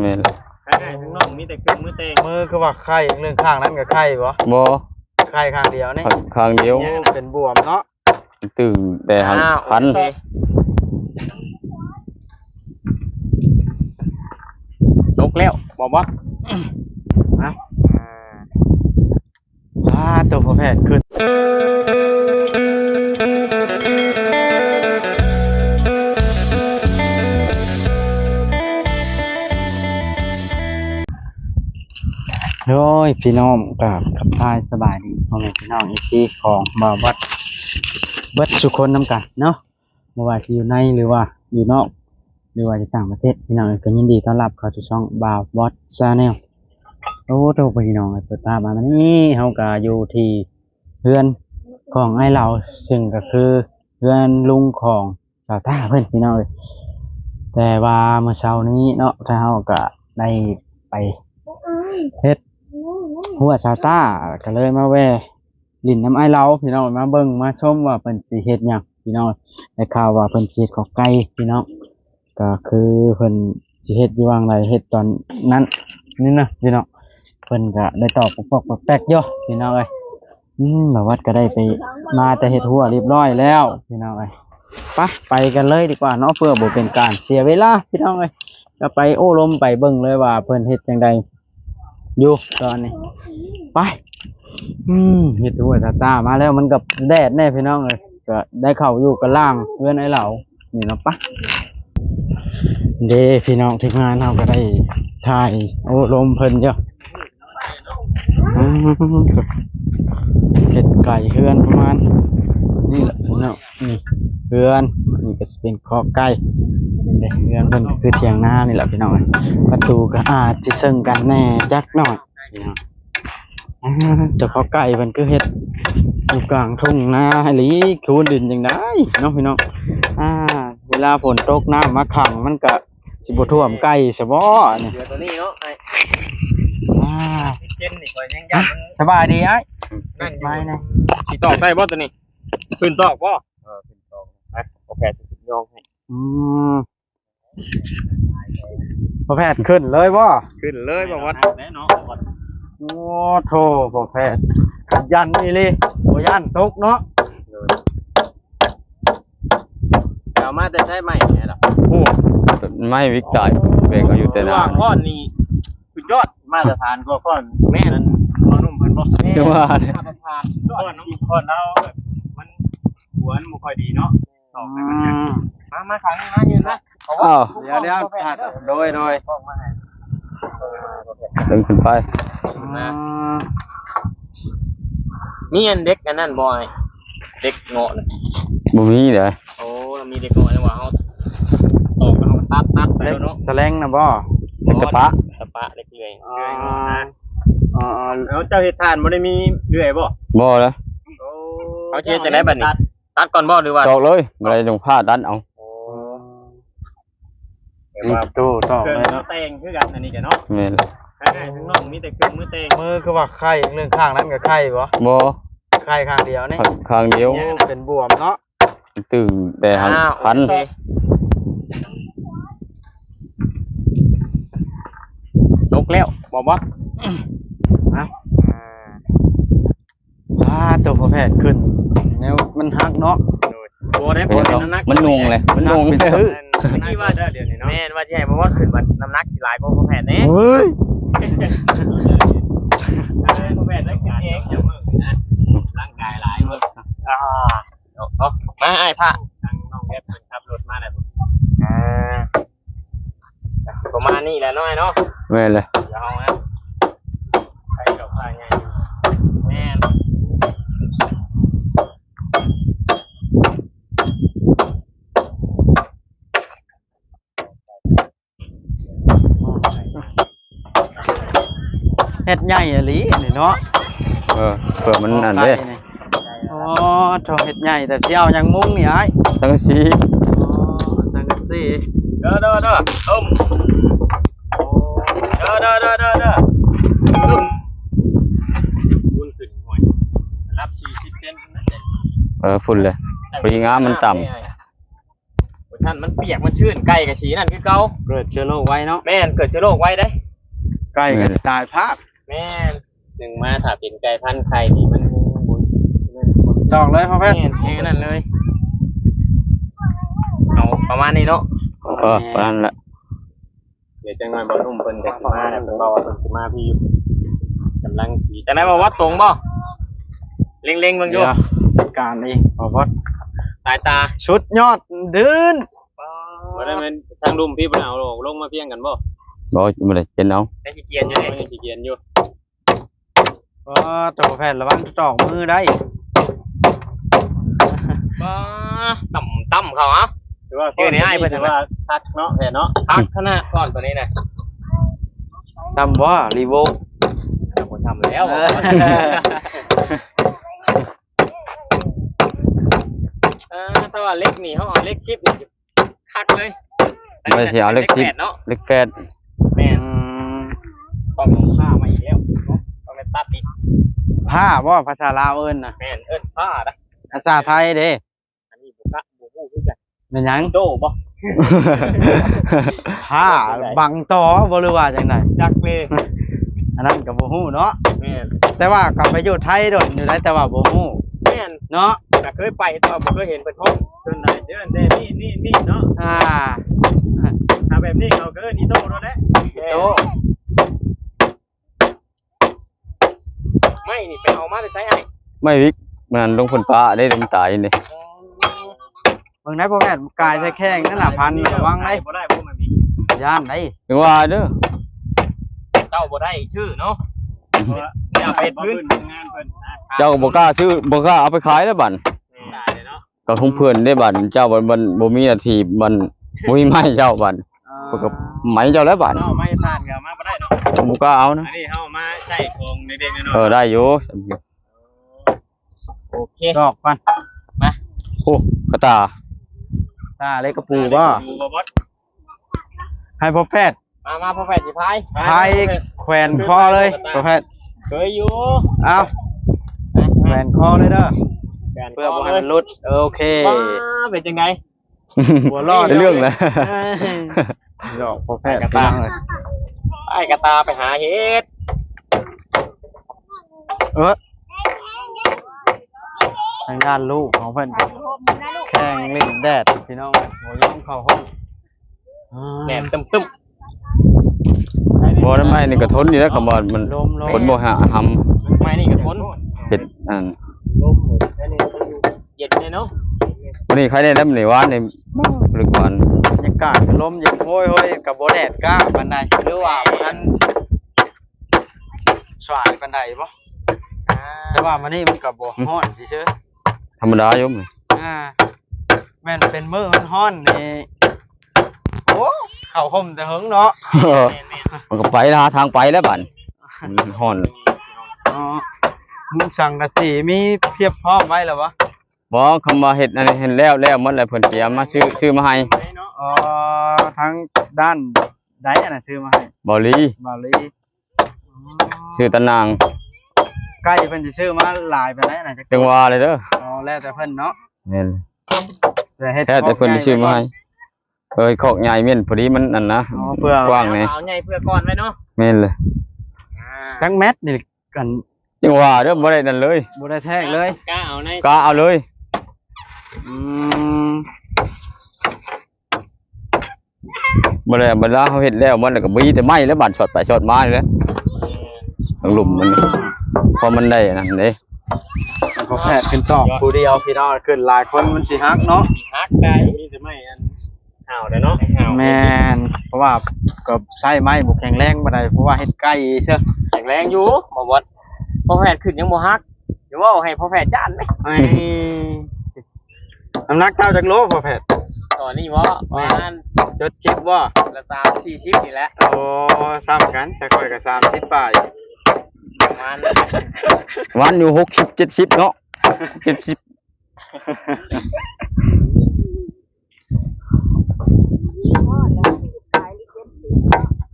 แม่นข้างข้างนอกมีแต่เครื่องมือเตงมือคือว่าไข้เรื่องข้างนั้นกับไข้บ่บ่ไข้ข้างเดียวนี่ข้างเดียวโอ้เป็นบวมเนาะตึงแต่หันอ้าวพันโอเคตกแล้วบอกว่านะอ่าตัวพ่อแพทย์ขึ้น โดยพี่น้องกับขับทายสบายดีพ่อแม่พี่น้องเอฟซีของบาวัดเบิดสุคนน้ำกันเนาะม่ว่าจะอยู่ในหรือว่าอยู่นอก หรือว่าจะต่างประเทศพี่น้องก็ยินดีต้อนรับเข้าสู่ช่องบาวบอสซาแนลโอ้โตพี่น้องเปิดตามาวันนี้เฮาก็อยู่ที่เพื่อนของไอ้เราซึ่งก็คือเพื่อนลุงของสาวต้าเพื่อนพี่น้องเลยแต่ว่าเมื่อเช้านี้เนาะถ้าเฮาก็ได้ไปเฮ็ด หัวสาต้าก็เลยมาแวลินน้ำไอเราพี่น้องมาเบิ่งมาชมว่าเพิ่นสิเฮ็ดหยังพี่น้องได้ข่าวว่าเพิ่นสิเฮ็ดข้าวไก่พี่น้องก็คือเพิ่นสิเฮ็ดอยู่วางไรเฮ็ดตอนนั้นนี่นะพี่น้องเพิ่นก็ได้ตอบปอกแป๊กๆอยู่พี่น้องเอ้ยอืมแบบวัดก็ได้ไปมาแต่เฮ็ดหัวเรียบร้อยแล้วพี่น้องเอ้ยไปไปกันเลยดีกว่าเนาะเพื่อบ่เป็นการเสียเวลาพี่น้องเอ้ยก็ไปโอ้ลมไปเบิ่งเลยว่าเพิ่นเฮ็ดจังใด อยู่ตอนนี้ ไป อืมเฮ็ดหัวตาตามาแล้วมันกับแดดแน่พี่น้องเอ้ยก็ได้เข้าอยู่กับล่างเพื่อนไอ้เหล่านี่นะปะเด้พี่น้องทีมงานเราก็ได้ถ่ายโอ้ลมเพลินเจ้าอืมเห็ดไก่เฮือนประมาณนี่แหละพี่น้องนี่เฮือนนี่ก็เป็นคอไก่ นี่เด้เฮือนเพิ่นก็คือเถียงนานี่แหละพี่น้องประตูก็อาจจะซึ่งกันแน่จักหน่อยพี่น้องอ่าเจ้าคอไก่มันก็เฮ็ดอยู่กลางทุ่งนาหรือคูนดินจังได้เนาะพี่น้องอ่าเวลาฝนตกน้ำมาขังมันก็สิบท่วมไก่สบอเนี่ยเดี๋ยวตัวนี้เนาะไอ้อ่าเจนนี่ก็ยังยัอะนสบายดีไอ้นั่นอยู่ไม้นะสิตอกได้บ่ตัวนี้ขึ้นตอกบ่เออขึ้นตอกไปโอเคสิยองให้อืม พอแพทย์ขึ้นเลยบ่ขึ้นเลยบอกว่าแน่เนาะโอ้โถพอแพทย์ขยันนี่เลยโอ้ยันตกเนาะเอามาแต่ใช้ใหม่ไงล่ะโอ้ไม่วิกได้เบรกเอาอยู่แต่แต่นาว่านก้อนนี้สุดยอดมาตรฐานกว่าก้อนแม่นั่นก้อนนุ่มเพิ่นบ่จังว่าเนี่ยมาตรฐานก้อนน้องก้อนเราแบบมันหัวมันบ่ค่อยดีเนาะตอกให้มันอืมมามาครั้งนี้มายืนนะ อ้าวเดี๋ยวเดี๋ยวโดยโดยดึงขึ้นไปอืมมีอันเด็กอันนั้นบ่อยเด็กเงาะน่ะบ่มีเด้อโอ้มีเด็กเงาะจังหวะเฮาตอกเอาตัดตัดไปเล็กแล้วเนาะแสลงนะบ่เล็กกระปะสปะเล็กเลื่อยอ๋อเลื่อยเงาะนะอ๋อแล้วเจ้าเฮ็ดทานบ่ได้มีเลื่อยบ่บ่แล้วเขาเฮ็ดจังได๋บัดนี้ตัดก่อนบ่หรือว่าจอกเลยบ่ได้ลงผ้าดันเอา โอ้นี่ตู้ต่อเครื่องเลยมือเนาะแต่งคือกันอันนี้กันเนาะแม่นข้างข้างนอกมีแต่เครื่องมือแต่งมือคือว่าไข้เรื่องข้างนั้นกับไข้บ่บ่ไข้ข้างเดียวนี่ข้างเดียวโอ้เป็นบวมเนาะตึงแต่หันอ้าวพันโอเคตกแล้วบอกว่านะอ่าตัวพ่อแพทย์ขึ้นแนวมันหักเนาะโอ้ได้เป็นเป็นเนาะน้ำหนักมันงงเลยมันงงเป็นเลย ตื้อที่ว่าเดี๋ยวนี้เนาะแม่นว่าที่ให้เพราะว่าขึ้นวันน้ำหนักสิหลายกว่าพ่อแพทย์แน่เฮ้ยพ่อแพทย์ได้กินเองอย่ามือนะร่างกายหลายมืออ่าเอาเอามาไอ้ผ้าทางน้องแก๊ปเป็นขับรถมาแล้วอ่าประมาณนี้แหละน้อยเนาะแม่นเลย เดี๋ยวเอานะไปกับพายไงแม่น เฮ็ดใหญ่อะลีนี่เนาะเออเผื่อมันอันเด้ไก่นี่อ๋อโถเฮ็ดใหญ่แต่สิเอาหยังมุ้งนี่อ้ายสังกะสีอ๋อสังกะสีเด้อเด้อเด้อต้มเด้อเด้อเด้อเด้อเด้อต้มบุญขึ้นหน่อยรับสี่สิบเซนนะเออฝุ่นเลยปรีงามมันต่นั่นมันเปียกมันชื้นไก่กับฉีนั่นคือเก่าเกิดเชื้อโรคไว้เนาะแม่นเกิดเชื้อโรคไว้ได้ไก่ก็ตายภาพแม่นหนึ่งมาถ้าเป็นไก่พันธุ์ไข่นี่มันบุญตอกเลยพ่อแพแม่ทย์นแค่นั้นเลยเอาประมาณนี้เนาะเออประมาณนั้นแหละเดี๋ยวจังหน่อยบ่นุ่มเพิ่นจะสิมาแล้วเพิ่นบอกว่าเพิ่นสิมาพี่อยู่กำลังสีจังได๋บ่ว่าตรงบ่เล็งๆเบิ่งอยู่เดี๋ยวจัดการเองพ่อพอดสายตาชุดยอดดื้นบ่ได้แม่นทางลุมพี่บ่เอาลงมาเพียงกันบ่บ่บ่ได้เป็นเอาได้สิเกียนอยู่เด้สิเกียนอยู่ ก็ตัวแพทย์ระวังตอกมือได้บ่ต่ำต่ำเขาอะถือว่าชื่อนี้ให้เพิ่นถือว่าทักเนาะแผ่เนาะพักขนาดก่อนตัวนี้น่ะจำว่ารีโวแต่ผมทำแล้วเออเออถ้าว่าเล็กนี่เขาเอาเล็กชิปนี่สิคักเลยไม่ใช่เอาเล็กชิปแปดเนาะเล็กแปดแม่นต้องลงผ้ามาอีกแล้วเนาะ ต้องไปตัดอีกผ้าว่าภาษาลาวเอิ้นนะแม่นเอิ้นผ้านะภาษาไทยเด้อันนี้บุกะบุกูคือกันเป็นหยังโตบ่ผ้าบังตอบ่รู้ว่าจังไดจักเลยอันนั้นก็บ่ฮู้เนาะแม่นแต่ว่ากลับไปอยู่ไทยโดนอยู่ได้แต่ว่าบ่ฮู้แม่นเนาะแต่เคยไปแต่ว่าบ่เคยเห็นเพิ่นห้องเดินได้เดินได้นี่นี่นี่เนาะอ่าถ้าแบบนี้เขาก็เอิ้นอีโต้เนาะแหละโต ม่นี่ไปเอามาไปใช้ไอ้ไม่วิกมันลงฝนฟ้าได้ลงตายนี่เบิ่งได้พ่อแม่นกายใส่แข้งนั่นน่ะพันระวังได้บ่ได้พวกมันมีย่านได้ถึงว่าเด้อเจ้าบ่ได้ชื่อเนาะเพราะว่าอย่าไปพื้นงานเพิ่นนะเจ้าก็บ่กล้าซื้อบ่กล้าเอาไปขายแล้วบัดได้เลยเนาะก็คงเพื่อนได้บัดเจ้าบัดมันบ่มีหน้าที่มันบ่มีไม้เจ้าบัด เพิ่นก็ไหมเจ้าแล้วบัดเนาะไม่ทานก็มาบ่ได้เนาะ บ่กล้าเอานะอันนี้เฮามาใช้ของเด็กๆน้อยเออได้อยู่โอเคดอกก่อนโอ้กระตาตาเล็กกระๆปูบ่ดูบ่บดให้พ่อแพทย์มามาพ่อแฝดสิพายพายแขวนคอเลยพ่อแพทย์เคยอยู่เอาแขวนคอเลยเด้อแฟนเพื่อบ่ให้มันหลุดโอเค ว้าเป็นจังไง หัวรอดเป็นเรื่องแล้ว ดอกพ่อแพทย์กระตาไอ้กระตาไปหาเฮ็ดเออทางด้านลูกของเพิ่นแข่งเล่นแดดพี่น้องหัวยอมเข้าห้องอ่าแหนมตึมตึมบ่ได้ไม้นี่ก็ทนอยู่แล้วคำว่ามันลมลมคนบ่หาทำไม่นี่ก็ทนเฮ็ดอันเย็นเลยเนาะวันนี้ใครได้แล้วมันนี่หวานนี่ลึกหวานบรรยากาศลมเย็นโห้ยโห้ยกับโบแดดก้าปันใดหรือว่ามันสว่างปันใดบ่แต่ว่ามันนี่มันกับโบ่ฮ้อนเฉยธรรมดาอยู่มั้ยๆอ่าแม่นเป็นมือมันฮ้อนนี่โอ้เข้าห่มแต่หึงเนาะมันก็ไปหาทางไปแล้วบัดมันฮ้อนอ๋อมึงสั่งกะสีมีเพียบพร้อมไว้แล้ววะบ่คำว่าเฮ็ดอันนี้เห็นแล้วแล้วหมดแล้วเพิ่นเสิเอามาซื้อซื้อมาให้ อ๋อทั้งด้านใดอันน่ะซื้อมาให้บ่ลีบาลีซื้อตะนางใกล้เพิ่นสิซื้อมาหลายไปแล้วน่ะจังว่าเลยเด้ออ๋อแล้วแต่เพิ่นเนาะแม่นแต่เฮ็ดแท้แต่เพิ่นสิซื้อมาให้เอ้ยคอกใหญ่แม่นพอดีมันนั่นนะอ๋อเพื่อกว้างแหน่เอาใหญ่เพื่อก่อนไว้เนาะแม่นเลยทั้งแมทนี่กันจังว่าเด้อบ่ได้นั่นเลยบ่ได้แทกเลยกล้าเอาในกล้าเอาเลยอืม บ่ได้เวลาเฮาเฮ็ดแล้วมันก็มีแต่ไม้แล้วบัดช็อตไปช็อตมานี่แหละทางหลุมมันนี่พอมันได้นั่นเด้พอแพทย์ขึ้นตอกผู้เดียวพี่น้องขึ้นหลายคนมันสิฮักเนาะฮักได้มีแต่ไม่อันห่าวเด้อเนาะแม่นเพราะว่าก็ใช้ไม้บ่แข็งแรงบ่ได้เพราะว่าเฮ็ดไก่เด้อแข็งแรงอยู่บ่วัดพ่อแฝดขึ้นยังบ่ฮักเดี๋ยวว่าให้พ่อแฝดจ้านไหมไอ้น้ำหนักเท่าจักโลพอแพทย์ ตอนนี้ว่าประมาณจดจิบบ่ละสามสี่ชิปนี่แหละโอ้ซ้ำกันสักค่อยก็30ปลายประมาณนั้นวันอยู่60 70เนาะ70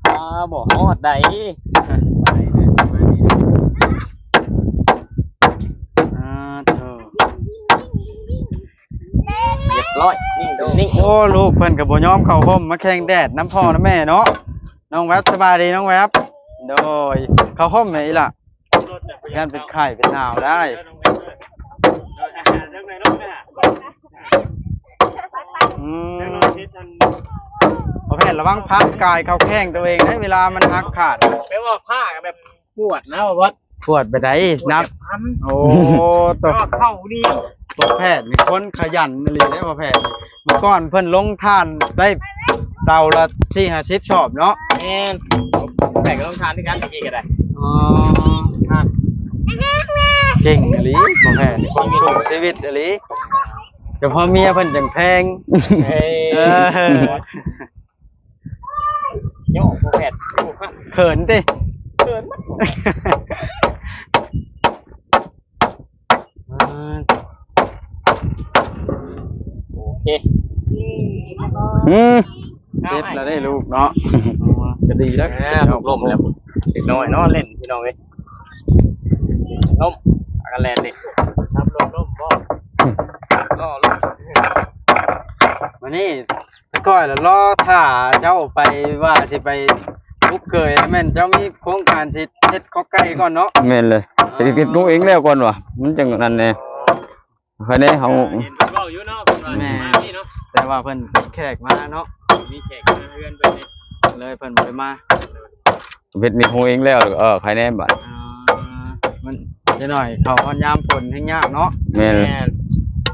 อ่าบ่ฮอดได้อ่าเธอเรียบร้อยนิ่งนิ่งโอ้ ลูกเพิ่นก็บ่ยอมเข้าห่มมาแข่งแดดน้ำพ่อน้ำแม่เนาะน้องแวบสบายดีน้องแวบโดยเข้าห่มไหมอีล่ะยันเป็นไข้เป็นหนาวได้อืมประเภทระวังพักกายเขาแข้งตัวเองได้เวลามันหักขาดแปลว่าผ้าแบบปวดนะว่าวัดปวดไปได้นับพันโอ้ตัวก็เข้าดี ตัวแพทย์มีคนขยันเลยได้ประแพทย์นี่เมื่อก่อนเพิ่นลงท่านได้เตาละสี่ห้าสิบชอบเนาะแม่นแต่ก็ต้องทานด้วยกันตะกี้ก็ได้อ๋อเก่งอหลีประแพทย์นี่ความสุขชีวิตอหลีแต่พอเมียเพิ่นจังแพงเฮ้ยเออโยกโปรแพทโยกฮะเขินติเกินมั้ย โอเคอืมเจ็บแล้วได้ลูกเนาะก็ดีแล้วอ่าถูกลมแล้วเด็กน้อยนอนเล่นพี่น้องเอ้ยลมอากันแลนดิทำลมลมบ่ก็ลมวันนี้ไปก้อยแล้วรอถ่าเจ้าไปว่าสิไปลุกเกยแล้วแม่นเจ้ามีโครงการสิเฮ็ดข้อไก่ก่อนเนาะแม่นเลยเฮ็ดลูกเองแล้วก่อนว่ะมันจังนั่นแน่คันนี้เฮาเห็นเพิ่นเว้า อยู่เนาะเพิ่นว่าสิมาพี่เนาะแต่ว่าเพิ่นเป็นแขกมาเนาะมีแขกมาเฮือนเพิ่นนี่เลยเพิ่นบ่ได้มาเฮ็ดนี่ฮู้เองแล้วเออใครแน่บัดอ่ามันจะหน่อยเขาพยามฝนให้ยากเนาะแม่นเลยแม่น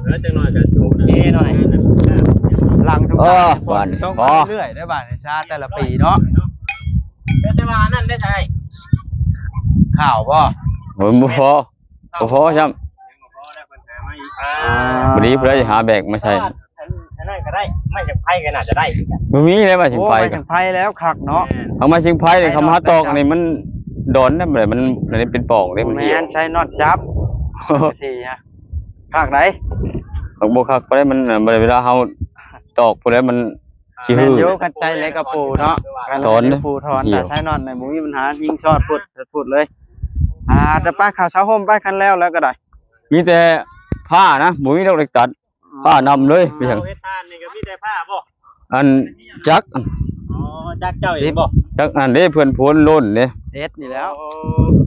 แล้วจังหน่อยก็ถูกโอเคหน่อยหลังทุกเออฝบ้านนต้องพอมาเรื่อยได้บ้านในชาติแต่ละปีเนาะแต่ว่านั่นได้ใช่ข่าวบ่โอ้ยบ่พอบ่พอซ้ำ อีกอ่าบ่ดีเพิ่นจะหาแบกมาใช้อันนั้นก็ได้ ไม่จะไพ่ก็น่าจะได้อีกอะบ่มีเลยมาถึงโอ้ไฟไปกัถึนงไผแล้วคักเนาะเอามาชิงไฟนี่คำหาตอกนี่มันดอนนะมันมันอันนี้เป็นปอกเด้มันแมเหี่ยวนใช้น็อตจับสี่ฮะคักไหนดอกบ่คักบ่ได้มันน่ะบ่ได้เวลาเฮาตอกพุ่นแล้วมันสิแมฮืนอโยกันใจเล็กกับปูเนาะกันถอนเล็กกับปูถอนเกี่แต่ยว ใช้น็อตในหมูมีปัญหายิงช็อตพุดพุดเลย อ่าแต่ป้าข่าวเช้าห่มป้าคันแล้วแล้วก็ได้มีแต่ ผ้านะบ่มีดอกเล็กตัดผ้านำเลยไปเฮ็จังดทานนี่ก็มีแต่ผ้าบ่อันจักอ๋อจักเจ้าเองบ่จักอันเด้เพื่อนโพนโล้นเด้เอสนี่แล้วโอ้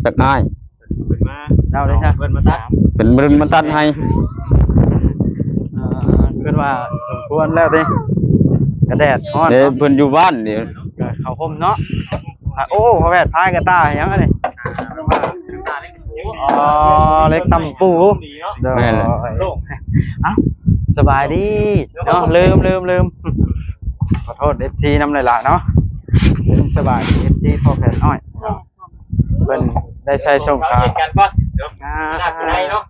จักง่ายเพิ่นมาเราเลยครับเพิ่นมาตัดเป็นมึนมาตัดให้อ่าคิดว่าสมควรแล้วดิกระแดดฮ้อนเด้เนาะเพิ่นอยู่บ้านนี่ก็เขาห่มเนาะอะโอ้พระแวดพายกระตายยังไงนี่ อ๋อเล็กตำปูดีเนาะแม่นเลยโล่งเอ้าสบายดีเนาะลืมลืมลืมขอโทษเอฟซีน้ำหลายๆเนาะลืมสบายเอฟซีพอแผ่นอ้อยเพิ่นได้ใช้ชมเราคาเห็นกันก่อนอ่าหนักไรเนาะ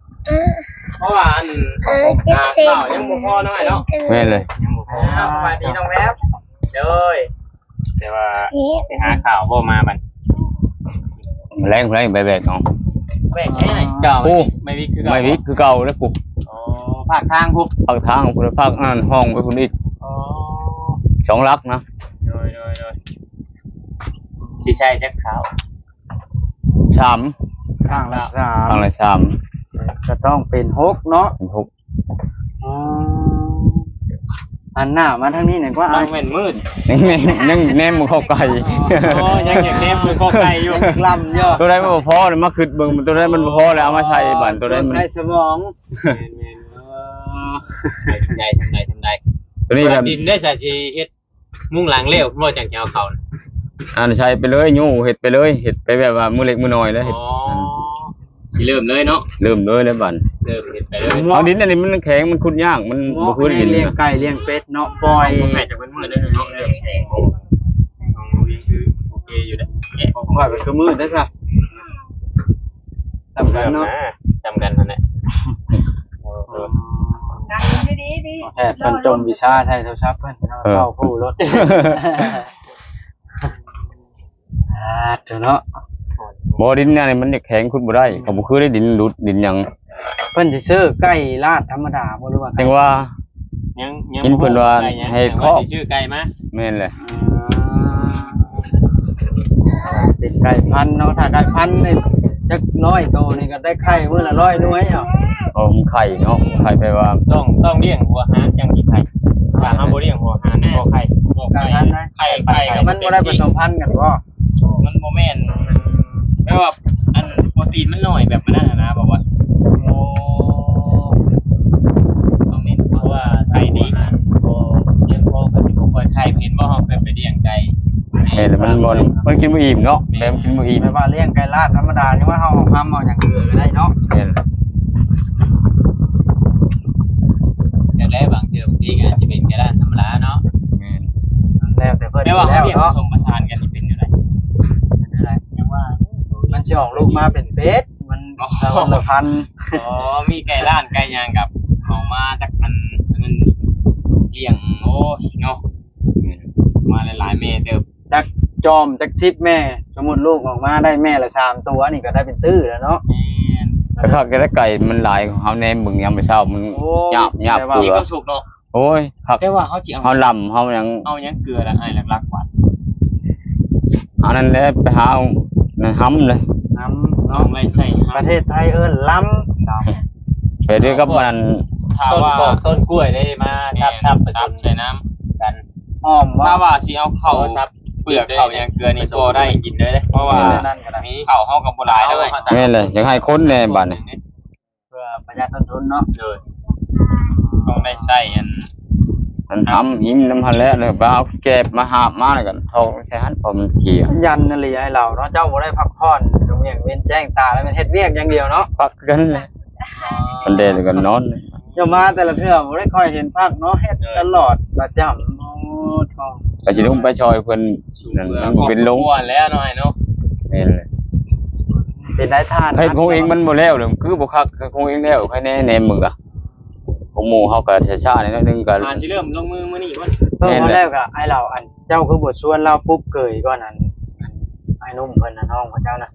เพราะว่าอันเออเจ็บอ่าเส้นข้าวยังบ่พอน้อยเนาะแม่นเลยอ่าสวัสดีน้องแวบเด้ยแต่ว่าเจ็บไปหาข่าวบ่มาบัดแรงแรงไปแบกเอา แม่แค่ไหนเก่าโอ้ ไม่วิกคือเก่าไม่วิกคือเก่าแล้วปุ๊บอ๋อภาคทางพุกภาคทางพุ่นภาคอันห้องไปพุ่นอีกอ๋อสองลักนะโดยโดยโดยสิใช่จักข่าวสามข้างละสาทางมละสามจะต้องเป็นหกเนาะเป็นหกอ๋อ อันหน้ามาทางนี้หน่อยก็ต้อาอยงเป็นมืดยังแนมยังแนมบ่เข้าไกลอ๋อยังอยากเนมมือก็ไกลอยู่ลำเยอะตัวใดมันบ่พอเลยมาขึ้นเบิ่งมันตัวใดมันบ่พอแล้วเอามาใช้บ้านตัวใดมันใช้สมองทำไดทำไดทำไดตัวนี้แบบดินได้สาชีเฮ็ดมุ่งหลังเร็วเพราะจังจะเอาเขาน่ะอันใช้ไปเลยยู่เฮ็ดไปเลยเฮ็ดไปแบบว่ามือเล็กมือน้อยแล้วเฮ็ดอ๋อ สิเริ่มเลยเนาะเริ่มเลยแล้วบัดเริ่มเฮ็ดไปเลยเอาดินอันนี้มันแข็งมันขุดยากมันหมบ่อคือดินเลี้ยงนะไก่เลี้ยงเป็ดเนาะปล่อย แม่จะเป็นมือเลยเนาะเริ่มแสงโอ้ของเวียงคือโอเคอยู่เด้อปล่อยไปคือมืดได้ซะสำคัญเนาะจำกันนั่นแหละแพทย์เพิ่นจมวิชาใช้โทรศัพท์เพิ่นเอาเข้าผู้รถอ่าเถอะเนาะ บ่ดินอันนี้มันจะแข็งขุดบ่ได้เขาบ่คือได้ดินดุดดินหยังเพิ่นสิซื้อไก่ลาดธรรมดาบ่หรือว่าจังว่า ยังยังเห็นเพิ่นว่าให้เคาะ ชื่อไก่มาแม่นแหละอ่าเป็นไก่พันธุ์เนาะถ้าไก่พันธุ์นี่จักร้อยโตนี่ก็ได้ไข่มื้อละร้อยหน่วยเอ้าเอามันไข่เนาะไข่ไปว่าต้องต้องเลี้ยงหัวหางจังสิไข่อว่าเฮาบ่เลี้ยงหัวหานบ่ไข่บ่การไข่นั้นนะไข่ไข่มันบ่ได้ผสมพันธุ์กันบ่มันบ่แม่น แปลว่าอันโปรตีนมันน้อยแบบนั้นน่ะนะบอกว่าโอ้ต้องเน้นเพราะว่าไข่ดีบ่เลี้ยงพอก็สิบ่ค่อยไข่เห็นบ่เฮาเคยไปเลี้ยงไก่เห็นแล้วมันบ่มันกินบ่อิ่มเนาะแม่มันกินบ่อิ่มไม่ว่าเลี้ยงไก่ลาดธรรมดายังว่าเฮาเอาทำเอาอย่างอื่นก็ได้เนาะเห็นแต่แล้วบางเทื่อบางทีก็อาจจะเป็นกระดานธรรมดาเนาะแล้วแต่เพิ่นแปลว่าแล้เขาวเรียกผเนาะสมประสานกันนี่เป็นอยู่ได อะไร ยังว่า มัน สิออกลูกมาเป็นเป็ดมันสารพันธุ์อ๋อมีไก่ล้านไก่ยางกับเอามาจากอันอันนั้นเลี้ยงโอ้ยเนาะมาหลายๆเมตรเติบจักจอมจักชิปแม่ สมมุติลูกออกมาได้แม่ละสามตัวนี่ก็ได้เป็นตื้อแล้วเนาะ แม่นแต่ข้าวแกได้ไก่มันหลายของเฮาแน่มึงยามไปเช้ามันโอ้หยาบหยาบแต่ว่า เกลืมีอความสุขเนาะโอ้ยผักแต่ว่าเขาจิเอาเฮาลำเฮาหยังเอาหยังเกลือละไอ้หลักๆกว่าอันนั้นแหละไปหาเอา นั่นห้ำเลยน้ำน้อเนาะงไม่ใช่ฮประเทศไทยเอิ้นล้ำไปด้วยกับมันถ้าต้นว่ากอกต้นกล้วยได้มาทับทับผสทับมใส่น้ำกันอ้อมถ้าว่าว่าสิเอาเข้าซับเปลือกเข้าหยังเกลือนี่พอได้กินเลยเด้เพราะว่านั่นก็ได้มีเข้าเฮากับบ่หลายด้วยแม่นเลยอยากให้คนแน่บัดนี่เพื่อประหยัดต้นทุนเนาะเลยต้องได้ใส่อัน มันทำยิ้มน้ำพันแล้วเลยไปเอาแก็บมาหาบมาแล้วกันทองแค่หันพอมันเขียยันนั่นเลยให้เราเนาะเจ้าบ่ได้พักผ่อนตรงอย่างเว้นแจ้งตาแล้วมันเฮ็ดเวียกอย่างเดียวเนาะปักกันเลยมันเดนกันนอนเดี๋ยวมาแต่ละเทื่อบ่ได้ค่อยเห็นพักเนาะเฮ็ดตลอดประจำโอ้ทองไปสิลุงไปชอยเพิ่นนั่นมันเป็นลงอ้วนแล้วหน่อยเนาะแม่นเลยเป็นได้ทานให้คงเองมันบ่แล้วเลยคือบ่คักคงเองแล้วใครแน่แน่มึงอะ ของหมู่เฮาก็ช้าๆนิดนึงก็อาจจะเริ่มลงมือมื้อนี้บ่เพิ่มมาแล้วก็ไอ้เราอันเจ้าคือบทชวนเราปุ๊บเกยก่อนอันอันไอ้นุ่มเพิ่นน่ะน้องของเจ้าน่ะ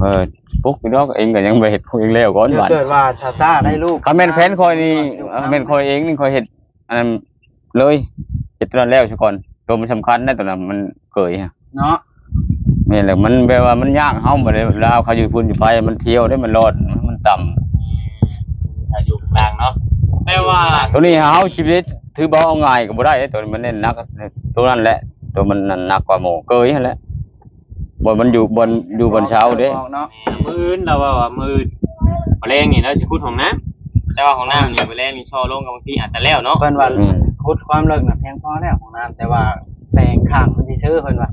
เออปุ๊กพี่น้องเองก็ยังบ่เฮ็ดคงเองแล้วก่อนเดี๋ยวบัดเกิดว่าชาต้าได้ลูกคำแม่นแผนคอยนี่คำแม่นคอยเองนี่คอยเฮ็ดอันนั้นเลยเฮ็ดตัวนั้นแล้วซะก่อนตัวมันสำคัญนะตัวนั้นมันเกยฮะเนาะแม่นแหละมันแบบว่ามันยากเฮาบ่ได้ลาวเขาอยู่พุ่นอยู่ไปมันเที่ยวได้มันรอดมันต่ำ แต่ว่าตัวนี้เฮาชีวิตถือบ่เอาง่ายก็บ่ได้เด้ตัวนี้มันเน้นหนักตัวนั้นแหละ ตัวมันนั่นหนักกว่าหมู่เกยนั่นแหละบนมันอยู่บนอยู่บนเช้าเด้บอกเนาะมื้ออื่นเราว่าว่ามื้ออื่นมะเร็งนี่เราจะพูดของน้ำแต่ว่าของน้ำนี่มะเร็งนี่ช่อลงกับบางทีอาจจะแล้วเนาะเพิ่นว่าคุดความเลิกน่ะเพียงพอแล้วของน้ำแต่ว่าแปลงข้างมันสิซื้อเพิ่นว่า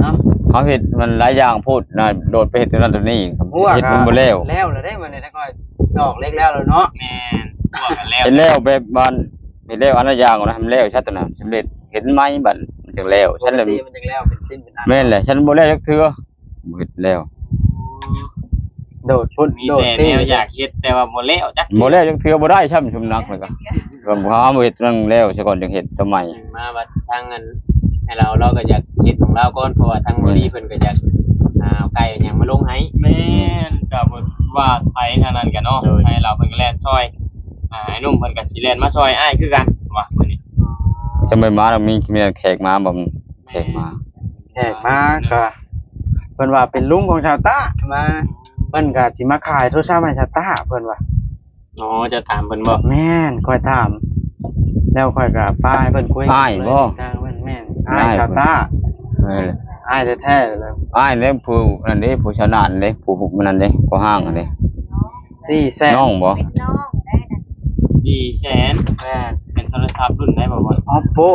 เนาะเขาเฮ็ดมันหลายอย่างพูดนะโดดไปเฮ็ดตัวนั้นตัวนี้หัวเฮ็ดมันบ่แล้วแล้วเลยได้มื้อนี้ถ้าก็ดอกเล็กแล้วเลยเนาะแม่นพ วกกันแล้วเฮ็ดแล้วแบบบ้านเฮ็ดแล้วอันละอย่างนะทำแล้วชัดตัวนั้นสำเร็จเห็นไหมบัดมันจังแล้วฉันเลยปกติมันจังแล้วเป็นชิ้นเป็นอันแม่นแหละฉันบ่แล้วจักเทื่อบ่เฮ็ดแล้วโดดพุ่นมีโดดแต่แนที่วอยากเฮ็ดแต่ว่าบ่แล้วจักบ่แล้วจักเทื่อบ่ได้ช่ำชุมนักเลยก็ก็บ่หาบ่เฮ็ดนั่นแล้วซะก่อนจังเฮ็ดทำไมมาบัดทางนั้นให้เราเราก็อยากเฮ็ดของเราก่อนเพราะว่าทางบ่ดีเพิ่นก็อยากอ่าเอาไก่หยังมาลงให้แม่นก็บ่ว่าไผทางนั้นกันเนาะให้เราเพิ่นก็แล่นซอย อ่าไอ้หนุ่มเพิ่นก็สิแล่นมาซอยอ้ายคือกันว่ามื้อนี้จะไม่มาแล้วมีมีแขกมาบ่แขกมาแขกมาก็เพิ่นว่าเป็นลุงของชาวต้ามาเพิ่นก็สิมาขายโทรศัพท์ให้ชาวต้าเพิ่นว่าอ๋อจะถามเพิ่นบ่แม่นค่อยถาม แล้วค่อยก็ป้าให้เพิ่นคุยอ้ายบ่ทางเพิ่นแม่นอ้ายชาวต้าเอออ้ายแท้ๆเลยอ้ายเด้ผู้นั่นเด้ผู้ชำนาญเด้ผู้ผู้มันนั่นเด้ผู้ห้างอันเด้สี่แสนน้องบ่เป็นน้อง ได้นะ4แสนแม่นเป็นโทรศัพท์รุ่นได้บ่ว่า Oppo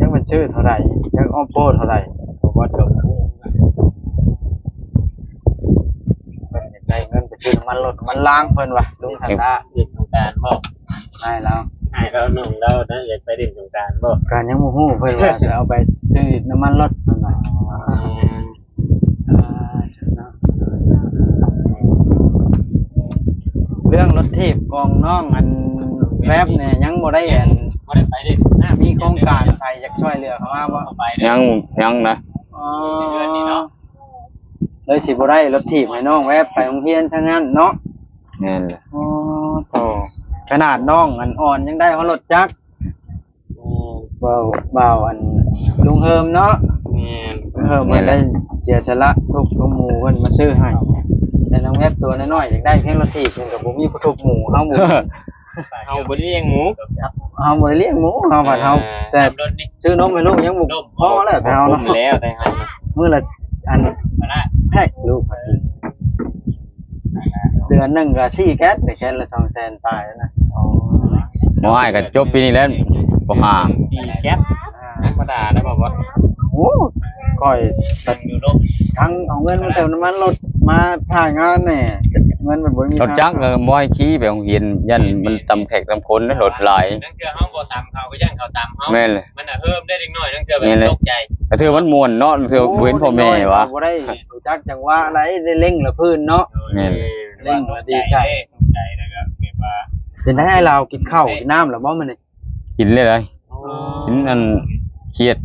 ยังมันชื่อเท่าไหร่ยัง Oppo เท่าไหร่ผมว่าเกือบคู่เพิ่นอยากได้เงินไปซื้อน้ำมันรถมันล้างเพิ่นว่ะลุงชาวต้าเด็กสงการบ่ได้แล้วให้เราหนุ่มเรานะอยากไปเล่นสงการบ่การยังโมโหเพื่อนว่าจะเอาไปซื้อน้ำมันรถมันว่าอ่าเนาะเรื่องรถทีบกองน้องอัน แรบเนี่ยยังบ่ได้อันบ่ได้ไปเด้น้ามีโครงการใครอยากช่วยเหลือเขามาบ่ไปเด้ยังยังนะอ๋อเลยสิบ่ได้รถทีบให้น้องแวบไปโรงเรียนทั้งนั้นเนาะแม่นแหละอ๋อโตขนาดน้องอันอ่อนยังได้เขารถจักรเบาเบาอันลุงเฮิมเนาะแม่นเออมันได้เสียสละทุกทุกหมู่เพิ่นมาซื้อให้แต่น้องแวบตัวน้อยๆอยากได้เพียงรถถีบเพิ่นกับบ่มีผู้ทุกหมู่เฮาหมู่ เอาบ่ได้เลี้ยงหมูเฮาบ่ได้เลี้ยงหมูเฮาผัดเฮาแต่รถนี่ซื้อนมให้ลูกยังบ่พอแล้วแต่เฮาผเนาะมแล้วแต่ให้มื้อละอันมาละให้ลูกผัดกินเดือนหนึงก็4แก๊สแต่แก๊สละ200,000ปลายนะหมออ้ายก็จบปีนี้แล้วบ่หาสี่แก๊ปธรรมดาได้บอกว่าโอ้ก้อยตันอยู่ลบทั้งเอาเงินมาเติมน้ำมันรถ มาถ่ายงานแน่เงินมันบ่มีรถจักรก็บ่ให้ขี่ไปโรงเรียนยันมันตำแขกตำคนนะรถหลาย นั่นคือเฮาบ่ตามเขาก็ย่างเขาตามเฮาแม่นเลยมันน่ะเพิ่มได้เล็กน้อยนั่นคือแบแม่นบเลยตกใจแต่ถือมันม่วนเนาะถือบ่เห็นพ่อแม่วะ บ่ได้รู้จักจังว่าอะไรได้เร่งละพื้นเนาะ แม่น เร่งมาดีใจ ตกใจนะครับเก็บว่าเป็นให้เรากินข้าวกินน้ำหรือบ่มันนี่กินเลยเลยกินอันเครียด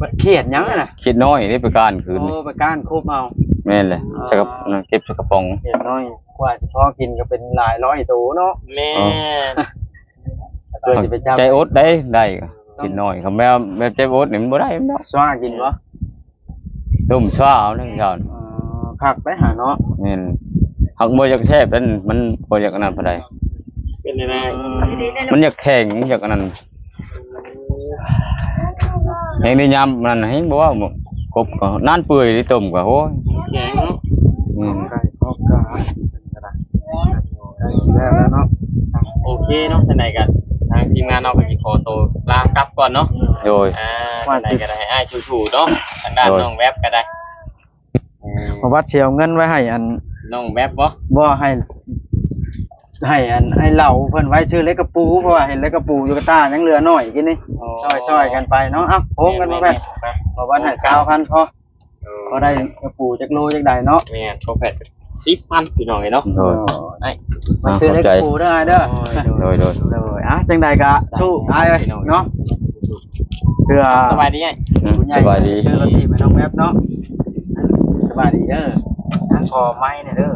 มันเครียดหยังอะน่ะเครียดน้อยได้ไปการคืนนี่โอ้ไปก้านคูบเอา แม่นเลยใส่กับนั่นเก็บใส่กระป๋องเครียดน้อยกว่าสิพอกินก็เป็นหลายร้อยตัวเนาะแม่เพื่อจะไปจับใจอดได้ได้กินน้อยคำแม่แบบใจอดนี่มันบ่ได้เนาะสว่ากินบ่ต้มช้าเอานั่นก่อนเออคักไปหาเนาะแม่นหักบ่อยากแซ่บนั่นมันบ่อยากอันนั้นปานใดเป็นยังไงมันอยากแข็งอยากอันนั้นแห้งนี่ยามนั่นให้บ่ว่าบ่กบก็นานเปื่อยที่ต้มก็โอ้ย แข็งเนาะอืมไก่พอกกาเป็นกระดาษไก่สิแล้วแล้วเนาะโอเคเนาะท่านใดกันทางทีมงานเราก็สิขอตัวลากลับก่อนเนาะโดย อ่าท่านใดก็ได้ให้อ้ายชูๆเนาะทางด้านโดยน้องแวบก็ได้เพราะว่าเชียวเงินไว้ให้อันน้องแวบบ่บ่ให้ ให้อันให้เหล่าเพิ่นไว้ชื่อเล็กกระปูเพราะว่าเห็นเล็กกระปูอยู่กับตายังเหลือน้อยกินนี่ช่อยๆกันไปเนาะเอ้าโค้งกันมาไปเพราะว่าให้เช้าคันพอ ก็ได้กระปูจักโลจักใดเนาะแม่นโปรเฟสสิบพันพี่น้องเอ้ยเนาะ โดยไอ้มาซื้อเล็กกระปูเด้อเด้อโดยโดยโดยอะจังใดกะสู้อ้ายเอ้ยเนาะเพื่อสบายดีไงอืมคุณยาสบายดีชื่อรถทีไปน้องแวบเนาะสบายดีเด้อทั้งพอไม้เนี่ยเด้อ